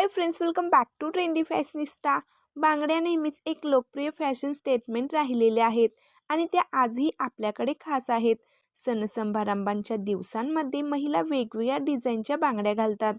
Hi friends welcome back to trendy fashionista बांगड्या नेहमीच एक लोकप्रिय फॅशन स्टेटमेंट राहिलेले आहेत आणि त्या आजही आपल्याकडे खास आहेत. सणसंभारंभांच्या दिवसांमध्ये महिला वेगवेगळ्या डिझाईनच्या बांगड्या घालतात.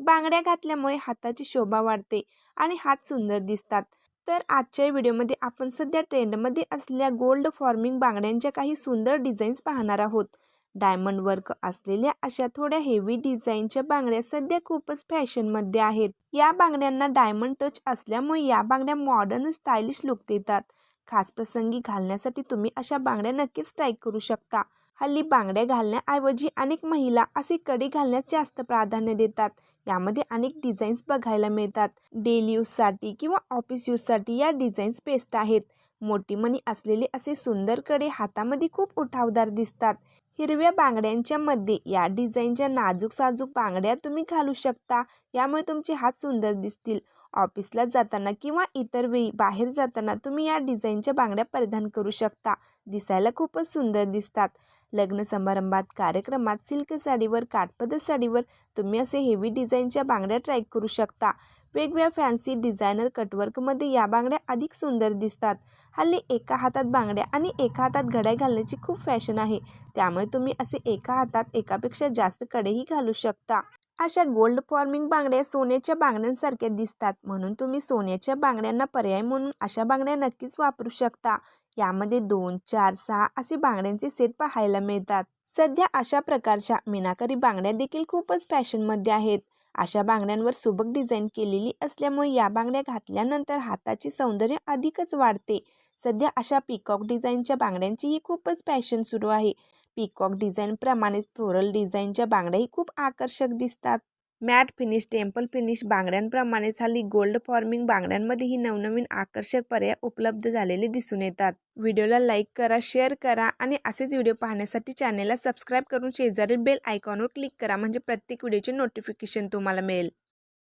बांगड्या घातल्यामुळे हाताची शोभा वाढते आणि हात सुंदर दिसतात. तर आजच्या व्हिडिओमध्ये आपण सध्या ट्रेंडमध्ये असलेल्या गोल्ड फॉर्मिंग बांगड्यांच्या काही सुंदर डिझाईन्स पाहणार आहोत. डायमंड वर्क असलेल्या अशा थोड्या हेवी डिझाईनच्या बांगड्या सध्या खूपच फॅशनमध्ये आहेत. या बांगड्यांना डायमंड टच असल्यामुळे या बांगड्या मॉडर्न स्टायलिश लुक देतात. खास प्रसंगी घालण्यासाठी तुम्ही अशा बांगड्या नक्कीच ट्राय करू शकता. हल्ली बांगड्या घालण्याऐवजी अनेक महिला असे कडे घालण्यास जास्त प्राधान्य देतात. यामध्ये अनेक डिझाईन्स बघायला मिळतात. डेली यूजसाठी किंवा ऑफिस यूजसाठी या डिझाईन्स बेस्ट आहेत. मोठी मणी असलेले असे सुंदरकडे हातामध्ये खूप उठावदार दिसतात. हिरव्या बांगड्यांच्या मध्ये या डिझाईनच्या नाजूक साजूक बांगड्या तुम्ही घालू शकता. यामुळे तुमचे हात सुंदर दिसतील. ऑफिसला जाताना किंवा इतर वेळी बाहेर जाताना तुम्ही या डिझाईनच्या बांगड्या परिधान करू शकता. दिसायला खूपच सुंदर दिसतात. लग्न समारंभात कार्यक्रमात सिल्क साडीवर काठपदर साडीवर तुम्ही असे हेवी डिझाईनच्या बांगड्या ट्राय करू शकता. वेगवेगळ्या फॅन्सी डिझायनर कटवर्कमध्ये या बांगड्या अधिक सुंदर दिसतात. हल्ली एका हातात बांगड्या आणि एका हातात घड्या घालण्याची खूप फॅशन आहे. त्यामुळे तुम्ही असे एका हातात एकापेक्षा जास्त कडेही घालू शकता. अशा गोल्ड फॉर्मिंग बांगड्या सोन्याच्या बांगड्यांसारख्या दिसतात. म्हणून तुम्ही सोन्याच्या बांगड्यांना पर्याय म्हणून अशा बांगड्या नक्कीच वापरू शकता. यामध्ये दोन चार सहा असे बांगड्यांचे सेट पाहायला मिळतात. सध्या अशा प्रकारच्या मीनाकरी बांगड्या देखील खूपच फॅशनमध्ये आहेत. अशा बांगड्यांवर सुबक डिझाईन केलेली असल्यामुळे या बांगड्या घातल्यानंतर हाताचे सौंदर्य अधिकच वाढते. सध्या अशा पिकॉक डिझाईनच्या बांगड्यांचीही खूपच फॅशन सुरू आहे. पिकॉक डिझाईनप्रमाणेच फ्लोरल डिझाईनच्या बांगड्याही खूप आकर्षक दिसतात. मॅट फिनिश टेम्पल फिनिश बांगड्यांप्रमाणेच हल्ली गोल्ड फॉर्मिंग बांगड्यांमध्येही नवनवीन आकर्षक पर्याय उपलब्ध झालेले दिसून येतात. व्हिडिओला लाईक करा शेअर करा आणि असेच व्हिडिओ पाहण्यासाठी चॅनेलला सबस्क्राईब करून शेजारील बेल आयकॉनवर क्लिक करा. म्हणजे प्रत्येक व्हिडिओचे नोटिफिकेशन तुम्हाला मिळेल.